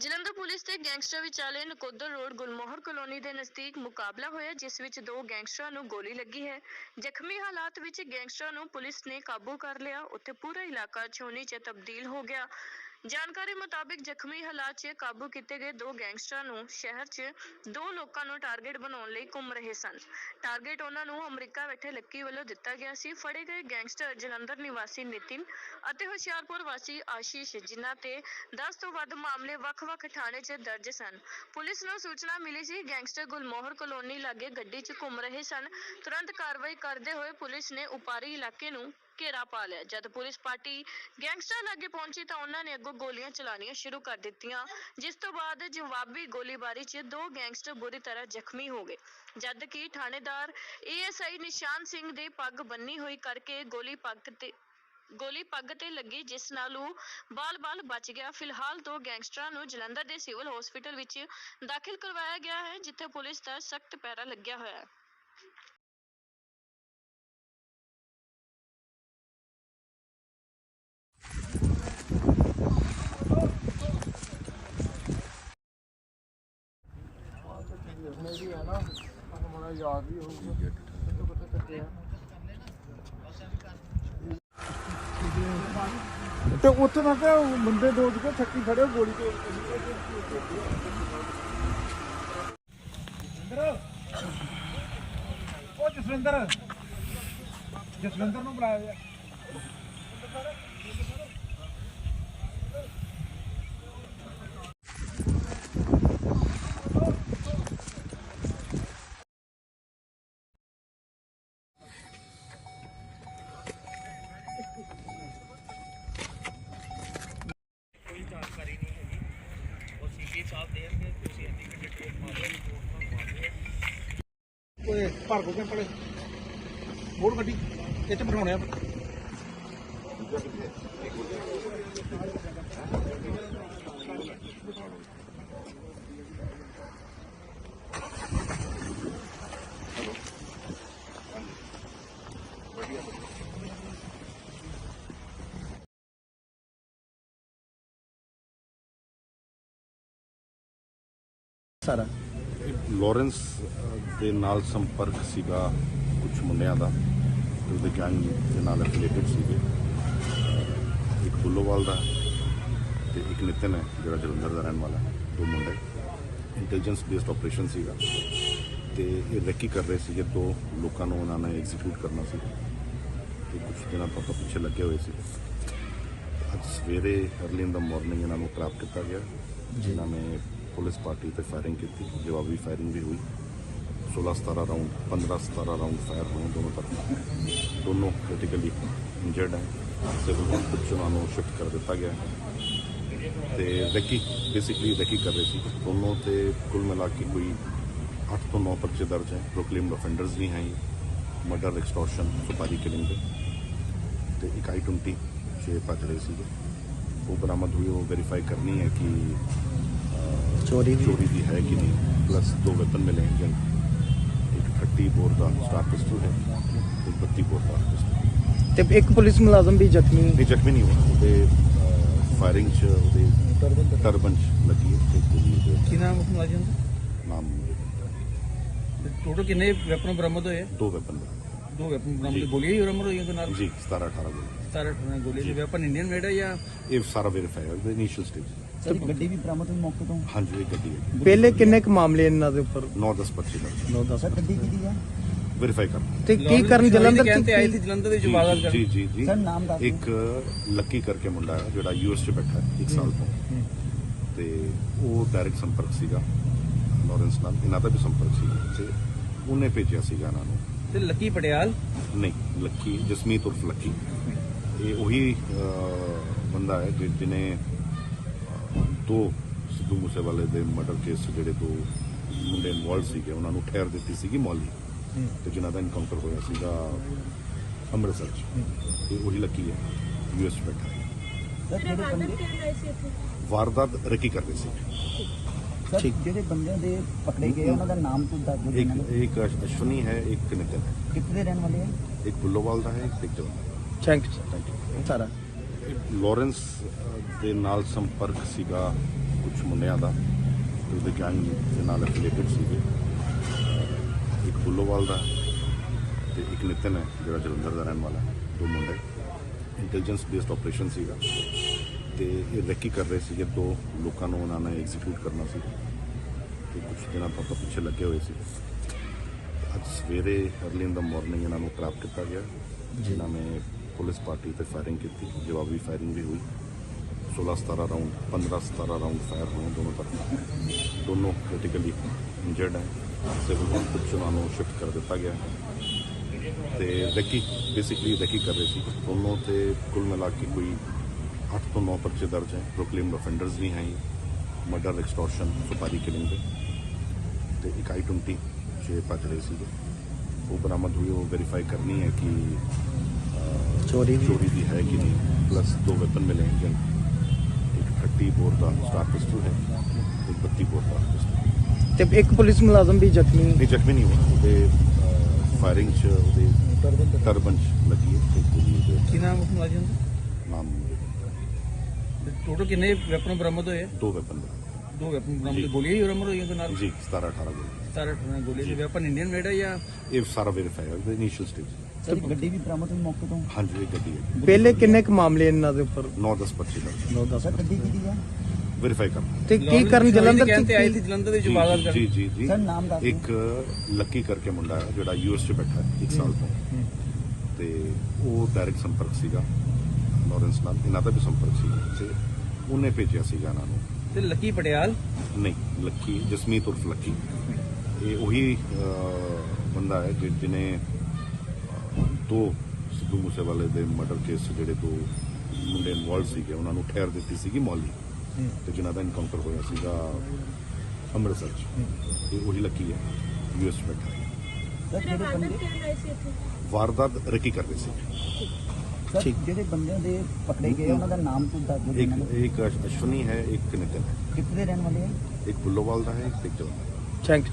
Jalandhar police ਤੇ gangster ਵਿਚਾਲੇ Nakodar road ਗੁਲਮੋਹਰ colony ਦੇ ਨਜ਼ਦੀਕ ਮੁਕਾਬਲਾ ਹੋਇਆ, ਜਿਸ ਵਿੱਚ ਦੋ ਗੈਂਗਸਟਰਾਂ ਨੂੰ ਗੋਲੀ ਲੱਗੀ ਹੈ। ਜ਼ਖਮੀ ਹਾਲਾਤ ਵਿੱਚ ਗੈਂਗਸਟਰਾਂ ਨੂੰ ਪੁਲਿਸ ਨੇ ਕਾਬੂ ਕਰ ਲਿਆ। ਉੱਥੇ ਪੂਰਾ ਇਲਾਕਾ ਛੋਨੀ 'ਚ ਤਬਦੀਲ ਹੋ ਗਿਆ। ਜਾਣਕਾਰੀ ਮੁਤਾਬਿਕ ਜ਼ਖਮੀ ਹਾਲਾਤ 'ਚ ਕਾਬੂ ਕੀਤੇ ਗਏ ਦੋ ਗੈਂਗਸਟਰਾਂ ਨੂੰ ਸ਼ਹਿਰ 'ਚ ਦੋ ਲੋਕਾਂ ਨੂੰ ਟਾਰਗੇਟ ਬਣਾਉਣ ਲਈ ਘੁੰਮ ਰਹੇ ਸਨ। ਟਾਰਗੇਟ ਉਹਨਾਂ ਨੂੰ ਅਮਰੀਕਾ ਬੈਠੇ ਲੱਕੀ ਵੱਲੋਂ ਦਿੱਤਾ ਗਿਆ ਸੀ। ਫੜੇ ਗਏ ਗੈਂਗਸਟਰ ਜਲੰਧਰ ਨਿਵਾਸੀ ਨਿਤਿਨ ਅਤੇ ਹੁਸ਼ਿਆਰਪੁਰ ਵਾਸੀ ਆਸ਼ੀਸ਼, ਜਿਨ੍ਹਾਂ ਤੇ 10 ਤੋਂ ਵੱਧ ਮਾਮਲੇ ਵੱਖ-ਵੱਖ ਥਾਣੇ 'ਚ ਦਰਜ ਸਨ। ਪੁਲਿਸ ਨੂੰ ਸੂਚਨਾ ਮਿਲੀ ਸੀ, ਗੈਂਗਸਟਰ ਗੁਲਮੋਹਰ ਕਲੋਨੀ ਲਾਗੇ ਗੱਡੀ 'ਚ ਘੁੰਮ ਰਹੇ ਸਨ। ਤੁਰੰਤ ਕਾਰਵਾਈ ਕਰਦੇ ਹੋਏ ਪੁਲਿਸ ਨੇ ਉਪਾਰੀ ਇਲਾਕੇ ਨੂੰ ਘੇਰਾ ਪਾ ਲਿਆ। ਜਦ ਪੁਲਿਸ ਪਾਰਟੀ ਗੈਂਗਸਟਰ ਲਾਗੇ ਪਹੁੰਚੀ ਤਾਂ ਉਹਨਾਂ ਨੇ ਅੱਗੋਂ ਗੋਲੀਆਂ ਚਲਾਉਣੀਆਂ ਸ਼ੁਰੂ ਕਰ ਦਿੱਤੀਆਂ। ਜਿਸ ਤੋਂ ਬਾਅਦ ਜਵਾਬੀ ਗੋਲੀਬਾਰੀ 'ਚ ਦੋ ਗੈਂਗਸਟਰ ਬੁਰੀ ਤਰ੍ਹਾਂ ਜ਼ਖਮੀ ਹੋ ਗਏ। ਜਦ ਕਿ ਥਾਣੇਦਾਰ ਏਐਸਆਈ ਨਿਸ਼ਾਨ ਸਿੰਘ ਦੇ ਪੱਗ ਬੰਨੀ ਹੋਈ ਕਰਕੇ ਗੋਲੀ ਪੱਗ ਤੇ, ਗੋਲੀ ਪੱਗ ਤੇ ਲੱਗੀ, ਜਿਸ ਨਾਲ ਉਹ ਬਾਲ-ਬਾਲ ਬਚ ਗਿਆ। ਫਿਲਹਾਲ ਦੋ ਗੈਂਗਸਟਰਾਂ ਨੂੰ ਜਲੰਧਰ ਦੇ ਸਿਵਲ ਹਸਪੀਟਲ ਵਿੱਚ ਦਾਖਲ ਕਰਵਾਇਆ ਗਿਆ ਹੈ, ਜਿੱਥੇ ਪੁਲਿਸ ਦਾ ਸਖਤ ਪਹਿਰਾ ਲੱਗਿਆ ਹੋਇਆ ਹੈ। ਨਾ। ਬੜਾ ਯਾਦ ਵੀ ਹੋਊਗਾ। ਕਿੱਥੇ ਕਿੱਥੇ ਕੱਟਿਆ ਤੇ ਉੱਥੇ ਕਿਹਾ ਉਹ ਮੁੰਡੇ ਦੋ ਜਿਹੜੇ ਛੱਤੀ ਖੜੇ ਉਹ ਗੋਲੀ ਤੇ ਜਸਵਿੰਦਰ। ਉਹ ਜਸਵਿੰਦਰ। ਜਸਵਿੰਦਰ ਨੂੰ ਬੁਲਾਇਆ ਜਾ ਕੋਈ ਜਾਣਕਾਰੀ ਨਹੀਂ ਹੈਗੀ ਉਹ ਸੀਪੀ ਸਾਹਿਬ ਦੇਣਗੇ ਤੁਸੀਂ ਇੰਨੀ ਕਿ ਡਿਟੇਲ ਮਾਰੋ ਰਿਪੋਰਟ ਮੰਗਵਾਉਂਦੇ ਓਏ ਭਰ ਕੋ ਕੇ ਪੜੇ ਮੋੜ ਗੱਡੀ ਇਹ ਚ ਬਿਠਾਉਣੇ ਆ ਸਾਰਾ ਲਾਰੈਂਸ ਅ, ਦੇ ਨਾਲ ਸੰਪਰਕ ਸੀਗਾ ਕੁਝ ਮੁੰਡਿਆਂ ਦਾ ਤੇ ਉਹਦੇ ਗੈਂਗ ਦੇ ਨਾਲ ਐਫੀਲੀਏਟਡ ਸੀਗੇ। ਇੱਕ ਬੁੱਲੋਵਾਲ ਦਾ ਤੇ ਇੱਕ ਨਿਤਨ ਹੈ ਜਿਹੜਾ ਜਲੰਧਰ ਦਾ ਰਹਿਣ ਵਾਲਾ ਦੋ ਮੁੰਡੇ। ਇੰਟੈਲੀਜੈਂਸ ਬੇਸਡ ਆਪਰੇਸ਼ਨ ਸੀਗਾ। ਤੇ ਇਹ ਰੈਕੀ ਕਰ ਰਹੇ ਸੀਗੇ ਦੋ ਲੋਕਾਂ ਨੂੰ ਉਹਨਾਂ ਨੇ ਐਗਜ਼ੀਕਿਊਟ ਕਰਨਾ ਸੀ। ਤੇ ਕੁਝ ਦਿਨਾਂ ਤੋਂ ਪਿੱਛੇ ਲੱਗੇ ਹੋਏ ਸੀ। ਅੱਜ ਸਵੇਰੇ ਅਰਲੀ ਇਨ ਦਾ ਮਾਰਨਿੰਗ ਇਹਨਾਂ ਨੂੰ ਪ੍ਰਾਪਤ ਕੀਤਾ ਗਿਆ ਜਿਨ੍ਹਾਂ ਨੇ ਪੁਲਿਸ ਪਾਰਟੀ ਤੇ ਫਾਇਰਿੰਗ ਕੀਤੀ, ਜਵਾਬੀ ਫਾਇਰਿੰਗ ਵੀ ਹੋਈ। 16 17 ਰਾਉਂਡ 15 17 ਰਾਉਂਡ ਫਾਇਰ ਹੋਏ ਦੋਨੋਂ ਤਰਫ। ਦੋਨੋਂ ਕ੍ਰਿਟੀਕਲੀ ਇੰਜਰਡ ਹੈ। ਸਿਵਲ ਹਸਪਤਾਲ ਉਹਨਾਂ ਨੂੰ ਸ਼ਿਫਟ ਕਰ ਦਿੱਤਾ ਗਿਆ ਹੈ। ਤੇ ਰੈਕੀ ਬੇਸਿਕਲੀ ਰੈਕੀ ਕਰ ਰਹੇ ਸੀ। ਦੋਨੋਂ ਤੇ ਕੁੱਲ ਮਿਲਾ ਕੇ ਕੋਈ 8 ਤੋਂ 9 ਪਰਚੇ ਦਰਜ ਹੈ। ਪ੍ਰੋਕਲੇਮਡ ਅਫੈਂਡਰਸ ਵੀ ਹੈ ਮਰਡਰ ਐਕਸਟੋਰਸ਼ਨ ਸੁਪਾਰੀ ਕਿਲਿੰਗ ਦੇ। ਤੇ ਇੱਕ ਆਈ 20 ਛੇ ਭੱਜ ਰਹੇ ਸੀਗੇ। ਉਹ ਬਰਾਮਦ ਹੋਈ, ਉਹ ਵੈਰੀਫਾਈ ਕਰਨੀ ਹੈ ਕਿ ਚੋਰੀ ਦੀ ਚੋਰੀ ਦੀ ਹੈ ਕਿ ਨਹੀਂ? ਪਲੱਸ ਦੋ ਵੈਪਨ ਮਿਲੇ हैं ਇੱਕ 30 ਬੋਰ ਦਾ ਸਟਾਰ ਪਿਸਟਲ ਹੈ ਇੱਕ 32 ਬੋਰ ਦਾ ਪਿਸਟਲ ਤੇ ਇੱਕ ਪੁਲਿਸ ਮੁਲਾਜ਼ਮ ਵੀ ਜ਼ਖਮੀ ਨਹੀਂ ਜ਼ਖਮੀ ਨਹੀਂ ਹੋਇਆ ਉਹਦੇ ਫਾਇਰਿੰਗ ਚ ਉਹਦੇ ਟਰਬਨ ਚ ਲੱਗੀ ਹੈ ਤੇ ਗੋਲੀ ਉਹਦੇ ਕੀ ਨਾਮ ਉਸ ਮੁਲਾਜ਼ਮ ਨਾਮ ਦਾ ਟੋਟਲ ਕਿੰਨੇ ਵੈਪਨ ਬਰਾਮਦ ਹੋਏ? ਆ? ਦੋ ਵੈਪਨ ਦੋ ਵੈਪਨ ਬਰਾਮਦ ਜੀ। ਗੋਲੀਆਂ ਹੀ ਬਰਾਮਦ ਹੋਈਆਂ ਉਹਦੇ ਨਾਲ? ਜੀ 17 18 ਗੋਲੀ 17 18 ਗੋਲੀਆਂ ਦੇ ਵੈਪਨ ਇੰਡੀਅਨ ਮੇਡ ਹੈ ਜਾਂ ਇਹ ਸਾਰਾ ਵੈਰੀਫਾਈ ਹੋਇਆ ਇਨੀਸ਼ੀਅਲ ਸਟੇਜ ਸਰ ਗੱਡੀ ਵੀ ਬਰਾਮਦ ਹੋਈ ਮੌਕੇ ਤੋਂ? ਹਾਂਜੀ ਇਹ ਗੱਡੀ ਹੈ ਪਹਿਲੇ ਕਿੰਨੇ ਕੁ ਮਾਮਲੇ ਇਹਨਾਂ ਦੇ ਉੱਪਰ? 9 10 25 ਦਾ 9 10 ਗੱਡੀ ਕਿਹਦੀ ਆ ਵੈਰੀਫਾਈ ਕਰ ਤੇ ਕੀ ਕਰਨ ਜਲੰਧਰ ਚ? ਕਹਿੰਦੇ ਆਏ ਸੀ ਕੀ- ਜਲੰਧਰ ਦੇ ਜਵਾਬਾਤ ਜੀ ਕਰ ਜੀ ਜੀ ਸਰ, ਨਾਮ ਦੱਸ ਦਿਓ। ਇੱਕ ਲੱਕੀ ਕਰਕੇ ਮੁੰਡਾ ਹੈ ਜਿਹੜਾ ਯੂਐਸ 'ਚ ਬੈਠਾ ਹੈ 1 ਸਾਲ ਤੋਂ। ਤੇ ਉਹ ਡਾਇਰੈਕਟ ਸੰਪਰਕ ਸੀਗਾ। ਲਾਰੈਂਸ ਨਾਲ ਇਹਨਾਂ ਦਾ ਵੀ ਸੰਪਰਕ ਸੀ ਤੇ ਉਹਨੇ ਭੇਜਿਆ ਸੀਗਾ ਇਹਨਾਂ ਨੂੰ। ਤੇ ਲੱਕੀ ਪਟਿਆਲ? ਨਹੀਂ ਲੱਕੀ ਜਸਮੀਤ ਉਰਫ ਲੱਕੀ। ਇਹ ਉਹੀ ਬੰਦਾ ਹੈ ਜਿਹਨੇ ਦੋ ਸਿੱਧੂ ਮੂਸੇਵਾਲੇ ਦੇ ਮਰਡਰ ਕੇਸ ਜਿਹੜੇ ਦੋ ਮੁੰਡੇ ਇਨਵੋਲਡ ਸੀਗੇ ਉਹਨਾਂ ਨੂੰ ਠਹਿਰ ਦਿੱਤੀ ਸੀਗੀ ਮੌਲੀ ਤੇ ਜਿਨ੍ਹਾਂ ਦਾ ਇਨਕਾਊਂਟਰ ਹੋਇਆ ਸੀਗਾ ਅੰਮ੍ਰਿਤਸਰ 'ਚ। ਇਹ ਉਹੀ ਲੱਕੀ ਹੈ ਯੂਐਸ ਬੈਠਾ ਹੈ। ਸਰ ਜਿਹੜੇ ਬੰਦੇ ਵਾਰਦਾਤ ਰਕੀ ਕਰ ਰਹੇ ਸੀ। ਸਰ ਜਿਹੜੇ ਬੰਦਿਆਂ ਦੇ ਪਕੜੇ ਗਏ ਉਹਨਾਂ ਦਾ ਨਾਮ ਤੋਂ ਦੱਸ ਦਿਓ ਇੱਕ। ਇੱਕ ਅਸ਼ਵਨੀ ਹੈ ਇੱਕ ਨਿਤਨ ਹੈ। ਕਿੱਥੇ ਦੇ ਰਹਿਣ ਵਾਲੇ ਆ? ਇੱਕ ਬੁੱਲੋਵਾਲ ਦਾ ਹੈ ਇੱਕ ਟਿਕ ਜਵਾਨ ਥੈਂਕ ਯੂ ਥੈਂਕ ਯੂ। ਸਾਰਾ। ਲਾਰੈਂਸ ਦੇ ਨਾਲ ਸੰਪਰਕ ਸੀਗਾ ਕੁਝ ਮੁੰਡਿਆਂ ਦਾ ਤੇ ਉਹਦੇ ਗੈਂਗ ਦੇ ਨਾਲ ਐਫੀਲੇਟਡ ਸੀਗੇ। ਇੱਕ ਫੁੱਲੋਵਾਲ ਦਾ ਤੇ ਇੱਕ ਨਿਤਨ ਹੈ, ਜਿਹੜਾ ਜਲੰਧਰ ਦਾ ਰਹਿਣ ਵਾਲਾ, ਦੋ ਮੁੰਡੇ। ਇੰਟੈਲੀਜੈਂਸ ਬੇਸਡ ਆਪਰੇਸ਼ਨ ਸੀਗਾ। ਤੇ ਇਹ ਰੈਕੀ ਕਰ ਰਹੇ ਸੀਗੇ, ਦੋ ਲੋਕਾਂ ਨੂੰ ਉਹਨਾਂ ਨੇ ਐਗਜ਼ੀਕਿਊਟ ਕਰਨਾ ਸੀ। ਤੇ ਕੁਝ ਦਿਨਾਂ ਤੋਂ ਆਪਾਂ ਪਿੱਛੇ ਲੱਗੇ ਹੋਏ ਸੀ। ਅੱਜ ਸਵੇਰੇ ਅਰਲੀ ਇਨ ਦਾ ਮਾਰਨਿੰਗ ਇਹਨਾਂ ਨੂੰ ਟ੍ਰੈਪ ਕੀਤਾ ਗਿਆ, ਜਿਨ੍ਹਾਂ ਨੇ ਪੁਲਿਸ ਪਾਰਟੀ ਤੇ ਫਾਇਰਿੰਗ ਕੀਤੀ, ਜਵਾਬੀ ਫਾਇਰਿੰਗ ਵੀ ਹੋਈ। 16 17 ਰਾਉਂਡ 15 17 ਰਾਉਂਡ ਫਾਇਰ ਹੋਏ ਦੋਨੋਂ ਤਰਫ। ਦੋਨੋਂ ਕ੍ਰਿਟੀਕਲੀ ਇੰਜਰਡ ਹੈ। ਸਿਵਲ ਹਸਪਤਾਲ ਨੂੰ ਸ਼ਿਫਟ ਕਰ ਦਿੱਤਾ ਗਿਆ। ਤੇ ਰੈਕੀ ਬੇਸਿਕਲੀ ਰੈਕੀ ਕਰ ਰਹੇ ਸੀ। ਦੋਨੋਂ ਤੇ ਕੁੱਲ ਮਿਲਾ ਕੇ ਕੋਈ 8 ਤੋਂ 9 ਪਰਚੇ ਦਰਜ ਹੈ। ਪ੍ਰੋਕਲੇਮਡ ਅਫੈਂਡਰਸ ਵੀ ਹੈ ਮਰਡਰ ਐਕਸਟੋਰਸ਼ਨ ਸੁਪਾਰੀ ਕਿਲਿੰਗ ਦੇ। ਤੇ ਇੱਕ ਆਈ 20 ਛੇ ਭੱਜ ਰਹੇ ਸੀਗੇ। ਉਹ ਬਰਾਮਦ ਹੋਈ, ਉਹ ਵੈਰੀਫਾਈ ਕਰਨੀ ਹੈ ਕਿ ਚੋਰੀ ਦੀ- ਚੋਰੀ ਦੀ ਹੈ ਕਿ ਨਹੀਂ? ਪਲੱਸ ਦੋ ਵੈਪਨ ਮਿਲੇ हैं ਇੱਕ 30 ਬੋਰ ਦਾ ਸਟਾਰ ਪਿਸਟਲ ਹੈ ਇੱਕ 32 ਬੋਰ ਦਾ ਪਿਸਟਲ ਤੇ ਇੱਕ ਪੁਲਿਸ ਮੁਲਾਜ਼ਮ ਵੀ ਜ਼ਖਮੀ ਨਹੀਂ ਜ਼ਖਮੀ ਨਹੀਂ ਹੋਇਆ ਉਹਦੇ ਫਾਇਰਿੰਗ ਚ ਉਹਦੇ ਟਰਬਨ ਚ ਲੱਗੀ ਹੈ ਤੇ ਗੋਲੀ ਉਹਦੇ ਕੀ ਨਾਮ ਉਸ ਮੁਲਾਜ਼ਮ ਦਾ? ਨਾਮ ਟੋਟਲ ਕਿੰਨੇ ਵੈਪਨ ਬਰਾਮਦ ਹੋਏ ਆ? ਦੋ ਵੈਪਨ ਦਾ ਵੈਪਨ ਬਰਾਮਦ। ਗੋਲੀਆਂ ਹੀ ਬਰਾਮਦ ਹੋਈਆਂ ਉਹਦੇ ਨਾਲ ਜੀ 17 18 ਗੋਲੀ ਸਾਰੇ ਟਰਾਂ ਗੋਲੀਆਂ। ਦੇ ਵੈਪਨ ਇੰਡੀਅਨ ਮੇਡ ਹੈ ਜਾਂ ਇਹ ਸਾਰਾ ਵੈਰੀਫਾਈ ਹੈ ਇਨੀਸ਼ੀਅਲ ਸਟੇਜ ਸਰ ਗੱਡੀ ਵੀ ਬਰਾਮਦ ਹੋਈ ਮੌਕੇ ਤੋਂ? ਹਾਂਜੀ ਇਹ ਗੱਡੀ ਹੈ। ਪਹਿਲੇ ਕਿੰਨੇ ਕੁ ਮਾਮਲੇ ਇਹਨਾਂ ਦੇ ਉੱਪਰ? 9 10 25 ਦਾ। 9 10 ਸਰ ਗੱਡੀ ਕਿਹਦੀ ਹੈ? ਵੈਰੀਫਾਈ ਕਰਨਾ ਤੇ ਕੀ ਕਰਨ ਜਲੰਧਰ ਕਹਿੰਦੇ ਆਏ ਸੀ ਚ ਜਲੰਧਰ ਦੇ ਜੀ ਜਵਾਬਾਤ ਜੀ ਕਰਨ। ਜੀ ਜੀ। ਸਰ, ਨਾਮ ਦੱਸ ਦਿਓ। ਇੱਕ ਲੱਕੀ ਕਰਕੇ ਮੁੰਡਾ ਹੈ ਜਿਹੜਾ ਯੂਐਸ 'ਚ ਬੈਠਾ ਹੈ ਇੱਕ ਸਾਲ ਤੋਂ। ਤੇ ਉਹ ਡਾਇਰੈਕਟ ਸੰਪਰਕ ਸੀਗਾ। ਲਾਰੈਂਸ ਨਾਲ ਇਹਨਾਂ ਦਾ ਵੀ ਸੰਪਰਕ ਸੀ ਤੇ ਉਹਨੇ ਭੇਜਿਆ ਸੀਗਾ ਇਹਨਾਂ ਨੂੰ। ਤੇ ਲੱਕੀ ਪਟਿਆਲ? ਨਹੀਂ ਲੱਕੀ ਜਸਮੀਤ ਉਰਫ ਲੱਕੀ। ਇਹ ਉਹੀ ਬੰਦਾ ਹੈ ਜਿਹਨੇ ਦੋ ਸਿੱਧੂ ਮੂਸੇਵਾਲੇ ਦੇ ਮਰਡਰ ਕੇਸ ਜਿਹੜੇ ਦੋ ਮੁੰਡੇ ਇਨਵੋਲਵ ਸੀਗੇ ਉਹਨਾਂ ਨੂੰ ਠਹਿਰ ਦਿੱਤੀ ਸੀਗੀ ਮੌਲੀ। ਤੇ ਜਿਨ੍ਹਾਂ ਦਾ ਇਨਕਾਊਂਟਰ ਹੋਇਆ ਸੀਗਾ ਅੰਮ੍ਰਿਤਸਰ 'ਚ। ਇਹ ਉਹੀ ਲੱਕੀ ਹੈ ਯੂਐਸ ਬੈਠਾ ਹੈ। ਸਰ ਜਿਹੜੇ ਬੰਦੇ ਵਾਰਦਾਤ ਰਕੀ ਕਰ ਰਹੇ ਸੀ। ਸਰ ਜਿਹੜੇ ਬੰਦਿਆਂ ਦੇ ਪਕੜੇ ਗਏ ਉਹਨਾਂ ਦਾ ਨਾਮ ਤੁਸੀਂ ਦੱਸ ਦਿਓ ਇੱਕ ਇੱਕ ਅਸ਼ਵਨੀ ਹੈ ਇੱਕ ਨਿਤਨ ਹੈ। ਕਿੱਥੇ ਦੇ ਰਹਿਣ ਵਾਲੇ ਆ? ਇੱਕ ਬੁੱਲੋਵਾਲ ਦਾ ਹੈ ਇੱਕ ਦਾ ਥੈਂਕ ਯੂ